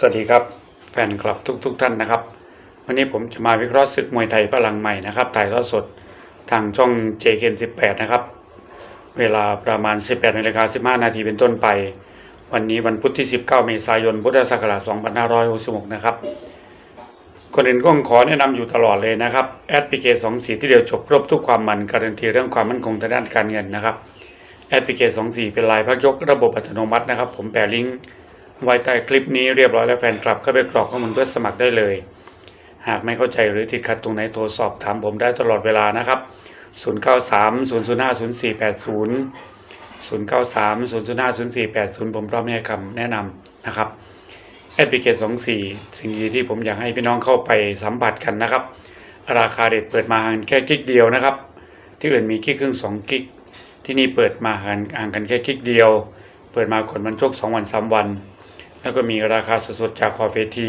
สวัสดีครับแฟนคลับทุกๆทท่านนะครับ วันนี้ผมจะมาวิเคราะห์ศึกมวยไทยพลังใหม่นะครับถ่ายทอดสดทางช่อง JK18 นะครับ เวลาประมาณ 18นาฬิกา15 นาทีเป็นต้นไป วันนี้วันพุธที่ 19 เมษายน พุทธศักราช2566 นะครับคนอื่นก็ขอแนะนำอยู่ตลอดเลยนะครับแอดพลิเคชัน24ที่เดียวจบครบทุกความมันการันตีเรื่องความมั่นคงทางด้านการเงินนะครับแอปพลิเคชัน24เป็นลายพักยกระบบอัตโนมัตินะครับ ผมแปะลิงก์ ไว้ใต้คลิปนี้เรียบร้อยแล้วแฟนคลับเข้าไปกรอกข้อมูลเพื่อสมัครได้เลย หากไม่เข้าใจหรือติดขัดตรงไหนโทรสอบถามผมได้ตลอดเวลานะครับ 093 005 0480 093 005 0480 ผมพร้อมให้คำแนะนำนะครับแอปพลิเคชัน24 สิ่งดีที่ผมอยากให้พี่น้องเข้าไปสัมผัสกันนะครับ ราคาเด็ดเปิดมาห่างแค่กิกเดียวนะครับ ที่อื่นมีกิกครึ่ง2กิก ที่นี่เปิดมาห่างห่างกันแค่คลิกเดียว เปิดมาคนมันโชคสองวันสามวัน แล้วก็มีราคาสดๆจากคอเฟที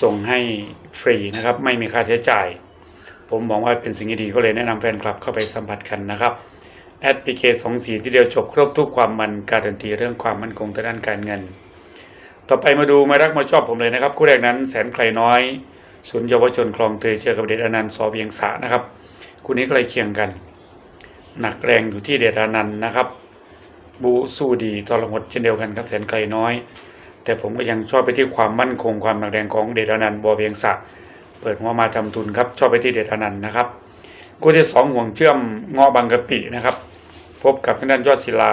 ส่งให้ฟรีนะครับ ไม่มีค่าใช้จ่าย ผมมองว่าเป็นสิ่งที่ดีก็เลยแนะนำแฟนคลับเข้าไปสัมผัสกันนะครับแอดพลิเคชันสีที่เดียวจบครบทุกความมันการันตีเรื่องความมั่นคงทางด้านการเงิน ต่อไปมาดูมารักมาชอบผมเลยนะครับ คู่แรกนั้นแสนไกลน้อยศูนย์เยาวชนคลองเตยเจอกับเดชอนันต์สอเวียงสานะครับ คู่นี้ใกล้เคียงกัน หนักแรงอยู่ที่เดชอนันต์นะครับ บูสู้ดีทรหดเช่นเดียวกันครับแสนไกลน้อย แต่ผมก็ยังชอบไปที่ความมั่นคงความหนักแรงของเดชอนันต์บัวเวียงสะเปิดหัวมาทำทุนครับชอบไปที่เดชอนันต์นะครับคู่ที่สองห่วงเชื่อมงาะบางกะปินะครับพบกับทางด้านยอดศิลา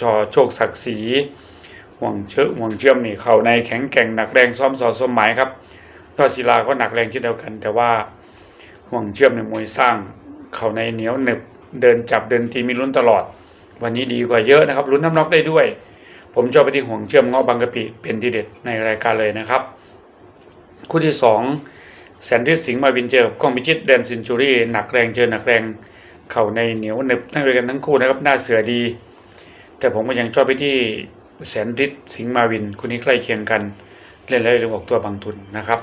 จอโชคศักดิ์ศรีห่วงเชื่อห่วงเชื่อมนี่เขาในแข็งแกร่งหนักแรงซ้อมสอดสมหมายครับยอดศิลาก็หนักแรงเช่นเดียวกัน แต่ว่าห่วงเชื่อมในมวยสร้าง เขาในเหนียวหนึบเดินจับเดินทีมีลุ้นตลอด วันนี้ดีกว่าเยอะนะครับลุ้นน้ำน็อกได้ด้วย ผมชอบไปที่ห่วงเชื่อมเงาะบางกะปิเป็นทีเด็ดในรายการเลยนะครับ คู่ที่สองแสนฤทธิ์สิงห์มาวินเจอกับกล้องพิชิตแดนซินจูรี่หนักแรงเจอหนักแรงเข่าในเหนียวหนึบทั้งด้วยกันทั้งคู่นะครับหน้าเสือดี แต่ผมก็ยังชอบไปที่แสนฤทธิ์สิงห์มาวินคู่นี้ใกล้เคียงกัน เล่นแล้วเรื่องออกตัวบางทุนนะครับ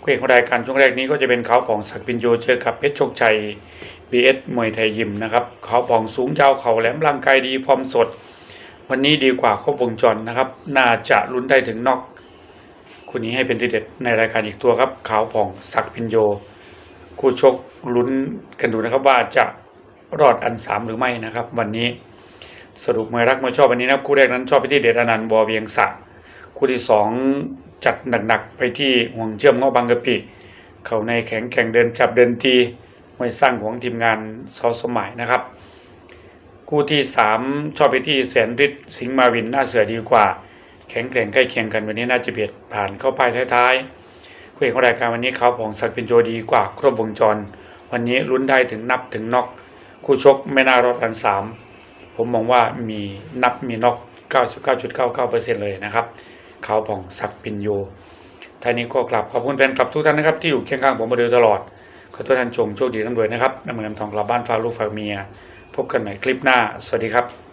คู่เอกของรายการช่วงแรกนี้ก็จะเป็นเขาผ่องศักดิ์ปินโยเจอกับเพชรโชคชัย BS มวยไทยยิมนะครับเขาผ่องสูงยาวเขาแหลมร่างกายดีพร้อมสด วันนี้ดีกว่าครบวงจรนะครับ น่าจะลุ้นได้ถึงนอกคู่นี้ให้เป็นทีเด็ดในรายการอีกตัวครับขาวผ่องศักพินโย คู่ชกลุ้นกันดูนะครับว่าจะรอดอันสามหรือไม่นะครับ วันนี้สรุปมวยรักมวยชอบวันนี้นะครับคู่แรกนั้นชอบไปที่เดชอนันต์บอเวียงสะคู่ที่สองจัดหนักๆไปที่ห่วงเชื่อมเงาะบางกะปิเขาในแข็งแข่งเดินจับเดินที วยสร้างของทีมงานซอสมัยนะครับ คู่ที่สามชอบไปที่แสนฤทธิ์สิงห์มาวิน หน้าเสือดีกว่า แข็งแกร่งใกล้เคียงกันวันนี้น่าจะเบียดผ่านเข้าไปท้ายๆคู่เอกของรายการวันนี้เขาผ่องศักดิ์เป็นโจดีกว่า ครบวงจร วันนี้ลุ้นได้ถึงนับถึงน็อกคู่ชกไม่น่ารอดอันสามผมมองว่ามีนับมีน็อก99.99%เลยนะครับเขาผ่องศักดิ์ปินโยท่านี้ก็กลับขอบคุณแฟนคลับทุกท่านนะครับที่อยู่เคียงข้างผมมาโดยตลอด ขอทุกท่านชมโชคดีร่ำรวยนะครับน้ำเงินทองกลับบ้านฟ้าลูกฝาเมีย พบกันใหม่คลิปหน้า สวัสดีครับ